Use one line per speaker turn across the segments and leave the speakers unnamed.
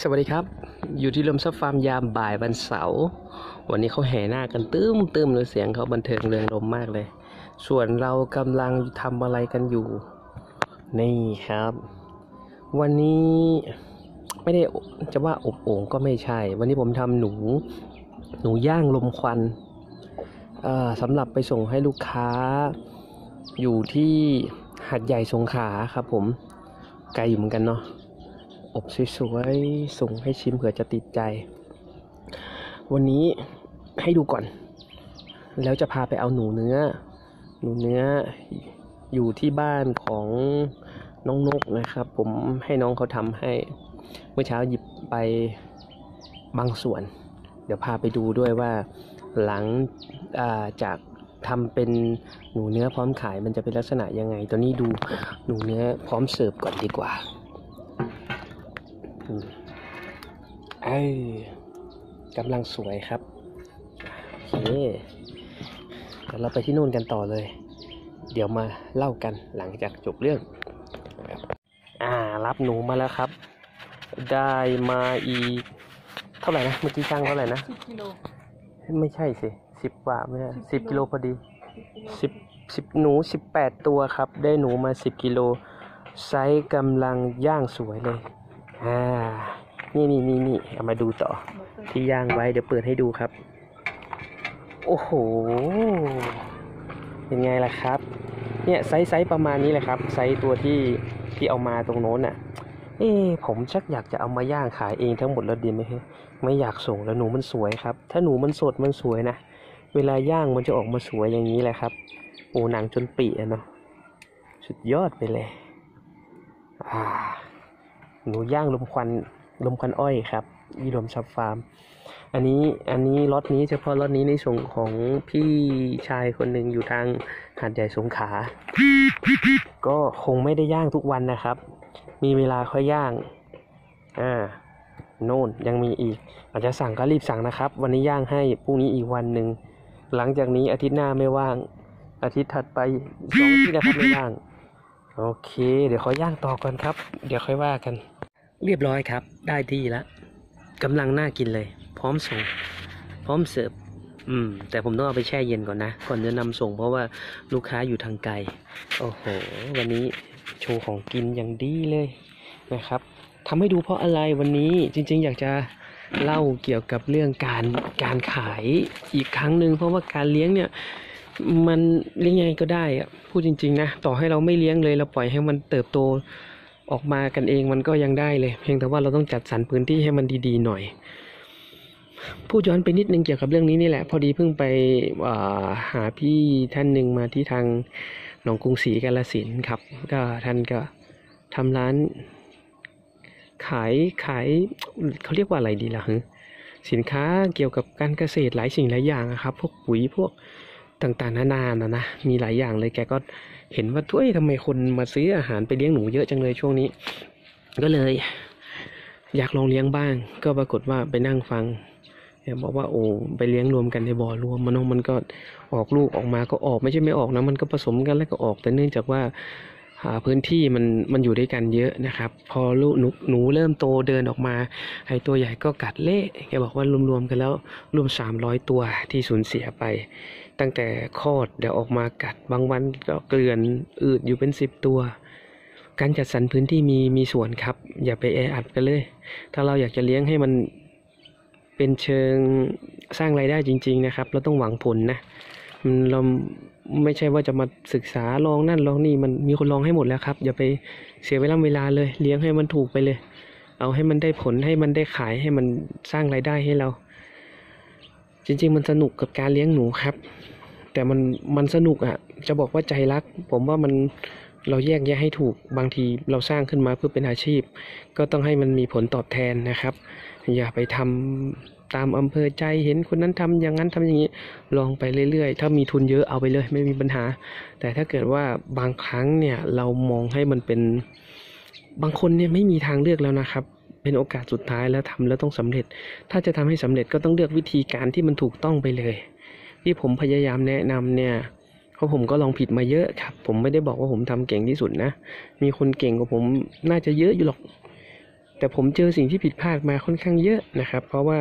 สวัสดีครับ อยู่ที่ลมซับฟาร์มยามบ่ายวันเสาร์วันนี้เขาแห่หน้ากันตื้มตื้มเลยเสียงเขาบันเทิงเริงรมมากเลย ส่วนเรากำลังทำอะไรกันอยู่ นี่ครับ วันนี้ไม่ได้จะว่าอบโอ่งก็ไม่ใช่ วันนี้ผมทำหนู หนูย่างลมควันสำหรับไปส่งให้ลูกค้า อยู่ที่หัดใหญ่สงขลาครับผมไกลอยู่เหมือนกันเนาะ อบสวยๆ ส่งให้ชิมเผื่อจะติดใจ วันนี้ให้ดูก่อน แล้วจะพาไปเอาหนูเนื้อ หนูเนื้ออยู่ที่บ้านของน้องนกนะครับ ผมให้น้องเขาทำให้ เมื่อเช้าหยิบไปบางส่วน เดี๋ยวพาไปดูด้วยว่าหลังาจากทำเป็นหนูเนื้อพร้อมขายมันจะเป็นลักษณะยังไง ตอนนี้ดูหนูเนื้อพร้อมเสิร์ฟก่อนดีกว่า อืมเอ้ยกำลังสวยครับ โอเคเดี๋ยวเราไปที่นู่นกันต่อเลย เดี๋ยวมาเล่ากันหลังจากจบเรื่อง อ่า รับหนูมาแล้วครับ ได้มาอีก เท่าไหร่นะ เมื่อกี้ช่างเท่าไหร่นะ
สิบกิโล
ไม่ใช่สิสิบกว่าไม่ใช่
สิ
สิบบ
กิ
กิ
โล
โลพอดี
สิบกิโล
สิบสิบหนูสิบแปดตัวครับ ได้หนูมาสิบกิโลไซส์กำลังย่างสวยเลย อ่า นี่นี่นี่นี่เอามาดูต่อ ที่ย่างไว้เดี๋ยวเปิดให้ดูครับ โอ้โห เป็นไงล่ะครับ เนี่ยไซส์ไซส์ประมาณนี้แหละครับ ไซส์ตัวที่ที่เอามาตรงโน้นอะ เอ๊ะผมชักอยากจะเอามาย่างขายเองทั้งหมดแล้วดีไหมฮะไม่อยากส่งแล้วหนูมันสวยครับ ถ้าหนูมันสดมันสวยนะ เวลาย่างมันจะออกมาสวยอย่างนี้แหละครับ โอ้หนังจนปีอะเนาะ สุดยอดไปเลย อ่า หนูย่างลมควันลมควันอ้อยครับยีรวมซับฟาร์ม อันนี้อันนี้ล็อตนี้เฉพาะล็อตนี้ในส่งของพี่ชายคนหนึ่งอยู่ทางหาดใหญ่สงขลาก็คงไม่ได้ย่างทุกวันนะครับ มีเวลาค่อยย่าง อ่า โน่นยังมีอีก อาจจะสั่งก็รีบสั่งนะครับ วันนี้ย่างให้พรุ่งนี้อีกวันหนึ่ง หลังจากนี้อาทิตย์หน้าไม่ว่าง อาทิตย์ถัดไปสองอาทิตย์นะครับไม่ว่าง โอเค เดี๋ยวขอย่างต่อก่อนครับ เดี๋ยวค่อยว่ากัน เรียบร้อยครับ ได้ที่แล้วกำลังน่ากินเลย พร้อมส่ง พร้อมเสิร์ฟอืม แต่ผมต้องเอาไปแช่เย็นก่อนนะ ก่อนจะนำส่งเพราะว่าลูกค้าอยู่ทางไกล โอ้โห วันนี้โชว์ของกินอย่างดีเลยนะครับทำให้ดูเพราะอะไรวันนี้จริง ๆ อยากจะเล่าเกี่ยวกับเรื่องการการขายอีกครั้งหนึ่งเพราะว่าการเลี้ยงเนี่ยมันเลี้ยงยังไงก็ได้อะพูดจริง ๆ นะ ต่อให้เราไม่เลี้ยงเลยเราปล่อยให้มันเติบโต ออกมากันเองมันก็ยังได้เลย เพียงแต่ว่าเราต้องจัดสรรพื้นที่ให้มันดีๆหน่อยพูดย้อนไปนิดนึงเกี่ยวกับเรื่องนี้นี่แหละ พอดีเพิ่งไปาหาพี่ท่านหนึ่งมาที่ทางหนองกรุงศรีกาลสินครับ ก็ท่านก็ทำร้าน ขายขายเขาเรียกว่าอะไรดีล่ะฮะสินค้าเกี่ยวกับการเกษตรหลายสิ่งหลายอย่างอะครับ พวกปุ๋ยพวก ต่างๆนานานะนะมีหลายอย่างเลยแกก็เห็นว่าด้วยทำไมคนมาซื้ออาหารไปเลี้ยงหนูเยอะจังเลยช่วงนี้ ก็เลย อยากลองเลี้ยงบ้าง ก็ปรากฏว่าไปนั่งฟังแกบอกว่าโอ้ไปเลี้ยงรวมกันในบ่อรวมมันเนอะมันก็ออกลูกออกมาก็ออกไม่ใช่ไม่ออกนะมันก็ผสมกันแล้วก็ออก แต่เนื่องจากว่าพื้นที่มันมันอยู่ด้วยกันเยอะนะครับ พอลูกหนูหนูเริ่มโตเดินออกมาไอ้ตัวใหญ่ก็กัดเละแกบอกว่ารวมๆกันแล้วรวม300 ตัวที่สูญเสียไป ตั้งแต่คลอดเดี๋ยวออกมากัด บางวันก็เกลื่อนอืดอยู่เป็น10ตัว การจัดสรรพื้นที่มีมีส่วนครับ อย่าไปแออัดกันเลย ถ้าเราอยากจะเลี้ยงให้มันเป็นเชิงสร้างรายได้จริง ๆ นะครับ เราต้องหวังผลนะมันเราไม่ใช่ว่าจะมาศึกษาลองนั่นลองนี่มันมีคนลองให้หมดแล้วครับ อย่าไปเสียเวลาเวลาเลย เลี้ยงให้มันถูกไปเลย เอาให้มันได้ผลให้มันได้ขายให้มันสร้างรายได้ให้เรา จริง ๆ มันสนุกกับการเลี้ยงหนูครับ แต่มันมันสนุกอะ จะบอกว่าใจรัก ผมว่ามันเราแยกแยะให้ถูกบางทีเราสร้างขึ้นมาเพื่อเป็นอาชีพ ก็ต้องให้มันมีผลตอบแทนนะครับ อย่าไปทำตามอำเภอใจเห็นคนนั้นทำอย่างนั้นทำอย่างนี้ลองไปเรื่อยๆ ถ้ามีทุนเยอะเอาไปเลยไม่มีปัญหา แต่ถ้าเกิดว่าบางครั้งเนี่ยเรามองให้มันเป็นบางคนเนี่ยไม่มีทางเลือกแล้วนะครับ เป็นโอกาสสุดท้ายแล้วทำแล้วต้องสำเร็จ ถ้าจะทำให้สำเร็จก็ต้องเลือกวิธีการที่มันถูกต้องไปเลย ที่ผมพยายามแนะนำเนี่ยเพราะผมก็ลองผิดมาเยอะครับ ผมไม่ได้บอกว่าผมทำเก่งที่สุดนะ มีคนเก่งกว่าผมน่าจะเยอะอยู่หรอก แต่ผมเจอสิ่งที่ผิดพลาดมาค่อนข้างเยอะนะครับ เพราะว่า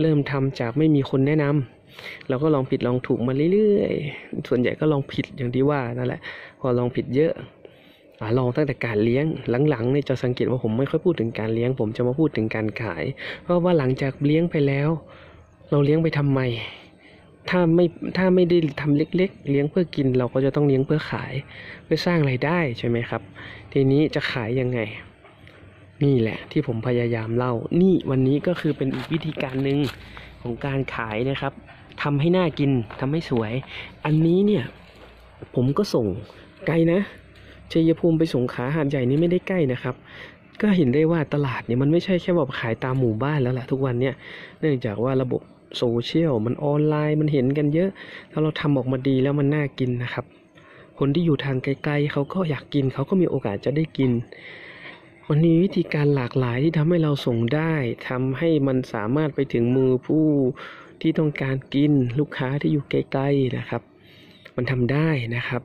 เริ่มทำจากไม่มีคนแนะนำเราก็ลองผิดลองถูกมาเรื่อยๆ ส่วนใหญ่ก็ลองผิดอย่างที่ว่านั่นแหละ พอลองผิดเยอะ ลองตั้งแต่การเลี้ยงหลังๆเนี่ยจะสังเกตว่าผมไม่ค่อยพูดถึงการเลี้ยง ผมจะมาพูดถึงการขาย เพราะว่าหลังจากเลี้ยงไปแล้ว เราเลี้ยงไปทำไม ถ้าไม่ถ้าไม่ได้ทำเล็ก ๆ เลี้ยงเพื่อกิน เราก็จะต้องเลี้ยงเพื่อขาย เพื่อสร้างไรายได้ใช่ไหมครับ ทีนี้จะขายยังไง นี่แหละที่ผมพยายามเล่า นี่วันนี้ก็คือเป็นอีกวิธีการหนึ่งของการขายนะครับทำให้น่ากินทำให้สวย อันนี้เนี่ยผมก็ส่งไกลนะ ชัยภูมิไปสงขลาหาดใหญ่นี่ไม่ได้ใกล้นะครับ ก็เห็นได้ว่าตลาดเนี่ยมันไม่ใช่แค่แบบขายตามหมู่บ้านแล้วล่ะทุกวันเนี่ยเนื่องจากว่าระบบโซเชียลมันออนไลน์มันเห็นกันเยอะ ถ้าเราทำออกมาดีแล้วมันน่ากินนะครับ คนที่อยู่ทางไกลๆเขาก็อยากกินเขาก็มีโอกาสจะได้กิน มันมีวิธีการหลากหลายที่ทำให้เราส่งได้ทำให้มันสามารถไปถึงมือผู้ที่ต้องการกินลูกค้าที่อยู่ไกลๆนะครับ มันทำได้นะครับ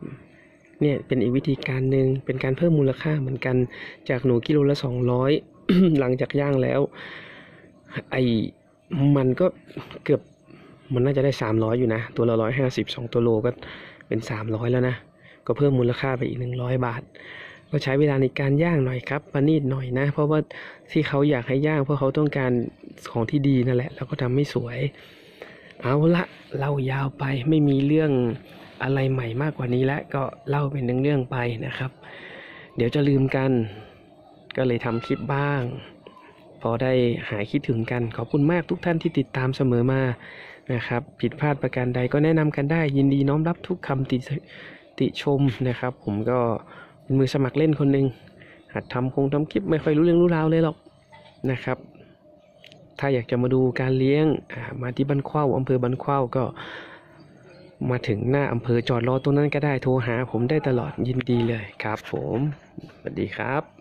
เนี่ยเป็นอีกวิธีการหนึ่งเป็นการเพิ่มมูลค่าเหมือนกันจากหนูกิโลละสองร้อยหลังจากย่างแล้ว ไอ้มันก็เกือบมันน่าจะได้สามร้อยอยู่นะ ตัวละร้อยห้าสิบสองตัวโลก็เป็นสามร้อยแล้วนะ ก็เพิ่มมูลค่าไปอีกหนึ่งร้อยบาท ก็ใช้เวลาในการย่างหน่อยครับประณีตหน่อยนะ เพราะว่าที่เขาอยากให้ย่าง เพราะเขาต้องการของที่ดีนั่นแหละ แล้วก็ทำให้สวย เอาละเล่ายาวไปไม่มีเรื่อง อะไรใหม่มากกว่านี้แล้วก็เล่าเป็นเรื่องๆไปนะครับ เดี๋ยวจะลืมกัน ก็เลยทำคลิปบ้าง พอได้หายคิดถึงกัน ขอบคุณมากทุกท่านที่ติดตามเสมอมานะครับ ผิดพลาดประการใดก็แนะนำกันได้ ยินดีน้อมรับทุกคำติติชมนะครับ ผมก็เป็นมือสมัครเล่นคนหนึ่งหัดทำคงทำคลิปไม่ค่อยรู้เรื่องรู้ราวเลยหรอกนะครับ ถ้าอยากจะมาดูการเลี้ยงมาที่บ้านเข้าอำเภอบ้านเข้าก็ มาถึงหน้าอำเภอจอดรอตรงนั้นก็ได้โทรหาผมได้ตลอดยินดีเลยครับผมสวัสดีครับ